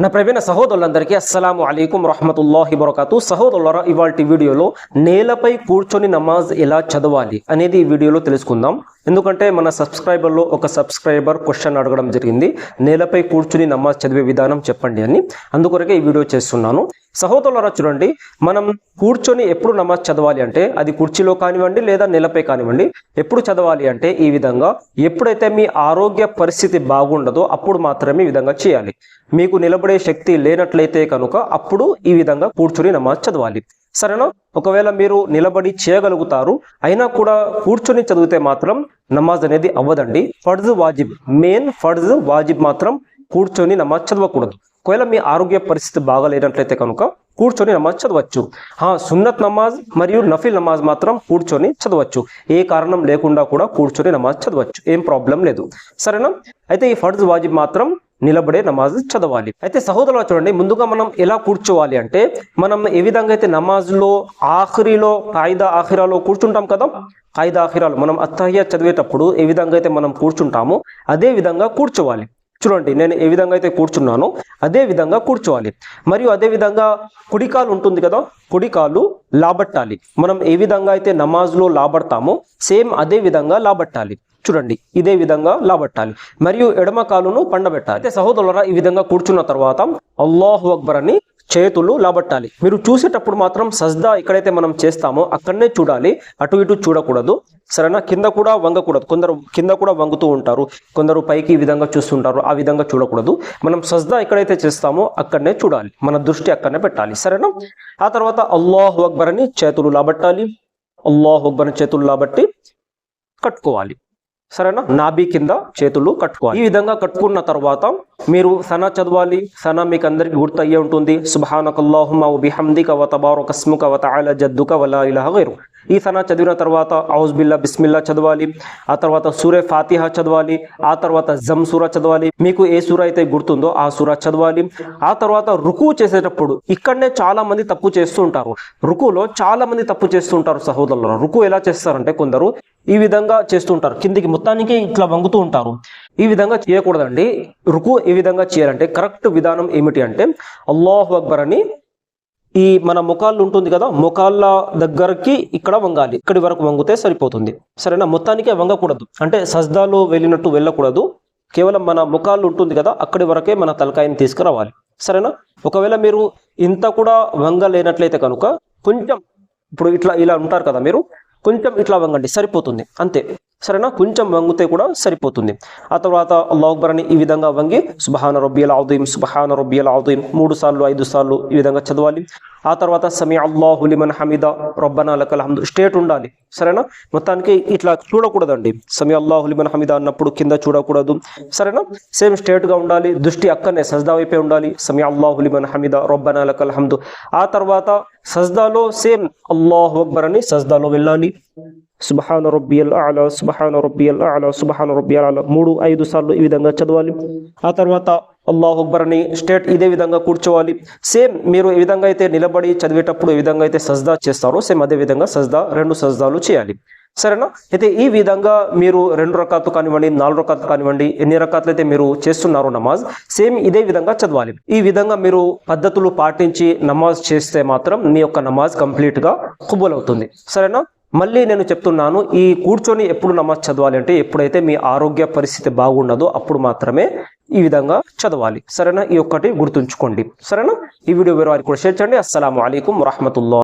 నా ప్రవీణ సహోదరులందరికీ అస్సలాము అలైకుం రహమతుల్లాహి బరకాతు. సహోదరులరా ఇవాళ వీడియోలో నేలపై కూర్చొని నమాజ్ ఎలా చదవాలి అనేది ఈ వీడియోలో తెలుసుకుందాం. ఎందుకంటే మన సబ్స్క్రైబర్లో ఒక సబ్స్క్రైబర్ క్వశ్చన్ అడగడం జరిగింది. నేలపై కూర్చుని నమాజ్ చదివే విధానం చెప్పండి అని. అందుకొరకే ఈ వీడియో చేస్తున్నాను. సహోదరులరా చూడండి మనం కూర్చొని ఎప్పుడు నమాజ్ చదవాలి అంటే అది కుర్చీలో కానివ్వండి లేదా నేలపై కానివ్వండి ఎప్పుడు చదవాలి అంటే ఈ విధంగా ఎప్పుడైతే మీ ఆరోగ్య పరిస్థితి బాగుండదో అప్పుడు మాత్రమే ఈ విధంగా చేయాలి. మీకు నిలబడే శక్తి లేనట్లయితే కనుక అప్పుడు ఈ విధంగా కూర్చొని నమాజ్ చదవాలి. సరేనా? ఒకవేళ మీరు నిలబడి చేయగలుగుతారు అయినా కూడా కూర్చొని చదివితే మాత్రం నమాజ్ అనేది అవ్వదండి. ఫర్జ్ వాజిబ్ మెయిన్ ఫర్జ్ వాజిబ్ మాత్రం కూర్చొని నమాజ్ చదవకూడదు. ఒకవేళ మీ ఆరోగ్య పరిస్థితి బాగాలేనట్లయితే కనుక కూర్చొని నమాజ్ చదవచ్చు. హా సున్నత్ నమాజ్ మరియు నఫిల్ నమాజ్ మాత్రం కూర్చొని చదవచ్చు. ఏ కారణం లేకుండా కూడా కూర్చొని నమాజ్ చదవచ్చు. ఏం ప్రాబ్లం లేదు. సరేనా? అయితే ఈ ఫర్జ్ వాజిబ్ మాత్రం నిలబడే నమాజ్ చదవాలి. అయితే సహోదరులు చూడండి ముందుగా మనం ఎలా కూర్చోవాలి అంటే మనం ఏ విధంగా అయితే నమాజ్లో ఆఖరిలో కాయిదా ఆఖిరాలో కూర్చుంటాం కదా కాయిదా ఆఖిరాలు మనం అత్తహ్య చదివేటప్పుడు ఏ విధంగా అయితే మనం కూర్చుంటామో అదే విధంగా కూర్చోవాలి. చూడండి నేను ఏ విధంగా అయితే కూర్చున్నానో అదే విధంగా కూర్చోవాలి. మరియు అదే విధంగా కుడికాలు ఉంటుంది కదా కుడికాలు లాబట్టాలి. మనం ఏ విధంగా అయితే నమాజ్లో లాబడతామో సేమ్ అదే విధంగా లాబట్టాలి. చూడండి ఇదే విధంగా లాబట్టాలి. మరియు ఎడమ కాలును పండబెట్టాలి. అయితే సహోదరులరా ఈ విధంగా కూర్చున్న తర్వాత అల్లాహు అక్బర్ అని చేతులు లాబట్టాలి. మీరు చూసేటప్పుడు మాత్రం సజ్దా ఎక్కడైతే మనం చేస్తామో అక్కడనే చూడాలి. అటు ఇటు చూడకూడదు. సరేనా? కింద కూడా వంగకూడదు. కొందరు కింద కూడా వంగుతూ ఉంటారు. కొందరు పైకి ఈ విధంగా చూస్తుంటారు. ఆ విధంగా చూడకూడదు. మనం సజ్దా ఎక్కడైతే చేస్తామో అక్కడనే చూడాలి. మన దృష్టి అక్కడనే పెట్టాలి. సరేనా? ఆ తర్వాత అల్లాహు అక్బర్ అని చేతులు లాబట్టాలి. అల్లాహు అక్బర్ చేతులు లాబట్టి కట్టుకోవాలి. సరేనా? నాభి కింద చేతులు కట్టుకోవాలి. ఈ విధంగా కట్టుకున్న తర్వాత మీరు సనా చదవాలి. సనా మీకు అందరికి గుర్తయ్యే ఉంటుంది. సుబ్హానకల్లాహుమ్మ వ బిహమ్దిక వ తబారక వ తఆలా జద్దుక వ ఇలా ఇలాహ గైరు. ఈ సనా చదివిన తర్వాత ఔజ్ బిల్లా బిస్మిల్లా చదవాలి. ఆ తర్వాత సూరే ఫాతిహా చదవాలి. ఆ తర్వాత జమ్ సూర చదవాలి. మీకు ఏ సూర అయితే గుర్తుందో ఆ సూర చదవాలి. ఆ తర్వాత రుకు చేసేటప్పుడు ఇక్కడనే చాలా మంది తప్పు చేస్తూ ఉంటారు. రుకులో చాలా మంది తప్పు చేస్తుంటారు సహోదరులు రుకు ఎలా చేస్తారంటే కొందరు ఈ విధంగా చేస్తుంటారు. కిందికి మొత్తానికి ఇట్లా వంగుతూ ఉంటారు. ఈ విధంగా చేయకూడదండి. రుకు ఈ విధంగా చేయాలంటే కరెక్ట్ విధానం ఏమిటి అంటే అల్లాహ్ అక్బర్ అని ఈ మన ముఖాలు ఉంటుంది కదా ముఖాళ్ళ దగ్గరకి ఇక్కడ వంగాలి. ఇక్కడి వరకు వంగితే సరిపోతుంది. సరేనా? మొత్తానికే వంగకూడదు. అంటే సజ్దాలో వెళ్ళినట్టు వెళ్ళకూడదు. కేవలం మన ముఖాలు ఉంటుంది కదా అక్కడి వరకే మన తలకాయని తీసుకురావాలి. సరేనా? ఒకవేళ మీరు ఇంత కూడా వంగలేనట్లయితే కనుక కొంచెం ఇప్పుడు ఇట్లా ఇలా ఉంటారు కదా మీరు కొంచెం ఇట్లా వంగండి సరిపోతుంది అంతే. సరేనా? కొంచెం వంగితే కూడా సరిపోతుంది. ఆ తర్వాత అల్లాహ్ అని ఈ విధంగా వంగి సుబహాన రబ్బియల్ ఆదీం సుబహాన రబ్బియల్ ఆదీం మూడు సార్లు ఐదు సార్లు ఈ విధంగా చదవాలి. ఆ తర్వాత సమీ అల్లాహు లిమన్ హమీద రబ్బనా లకల్ హమ్దు స్టేట్ ఉండాలి. సరేనా? మొత్తానికి ఇట్లా చూడకూడదండి. సమీ అల్లాహు లిమన్ హమీద అన్నప్పుడు కింద చూడకూడదు. సరేనా? సేమ్ స్టేట్గా ఉండాలి. దృష్టి అక్కడనే సజ్దా వైపే ఉండాలి. సమీ అల్లాహు లిమన్ హమీద రబ్బనా లకల్ హమ్దు. ఆ తర్వాత సజ్దాలో సేమ్ అల్లాహు అక్బర్ అని సజ్దాలో వెళ్ళాలి. సుబహాన రొబ్బియల్ అలా సుబహాన రొబ్బియల్ అలా సుబహాన రొబ్బియల్ అలా. మూడు ఐదు సార్లు ఈ విధంగా చదవాలి. ఆ తర్వాత అల్లాహ్ అక్బర్ అని స్టేట్ ఇదే విధంగా కూర్చోవాలి. సేమ్ మీరు ఏ విధంగా అయితే నిలబడి చదివేటప్పుడు ఏ విధంగా అయితే సజ్దా చేస్తారో సేమ్ అదే విధంగా సజ్దా రెండు సజ్దాలు చేయాలి. సరేనా? అయితే ఈ విధంగా మీరు రెండు రకాలు కానివ్వండి నాలుగు రకాలు కానివ్వండి ఎన్ని రకాలు అయితే మీరు చేస్తున్నారో నమాజ్ సేమ్ ఇదే విధంగా చదవాలి. ఈ విధంగా మీరు పద్ధతులు పాటించి నమాజ్ చేస్తే మాత్రం మీ యొక్క నమాజ్ కంప్లీట్గా కుబుల్ అవుతుంది. సరేనా? మళ్ళీ నేను చెప్తున్నాను ఈ కూర్చొని ఎప్పుడు నమాజ్ చదవాలి అంటే ఎప్పుడైతే మీ ఆరోగ్య పరిస్థితి బాగుండదో అప్పుడు మాత్రమే ఈ విధంగా చదవాలి. సరేనా? ఈ ఒక్కటి గుర్తుంచుకోండి. సరేనా? ఈ వీడియో వేరే వారికి కూడా షేర్ చేయండి. అస్సలం అయికం వరహమతుల్లా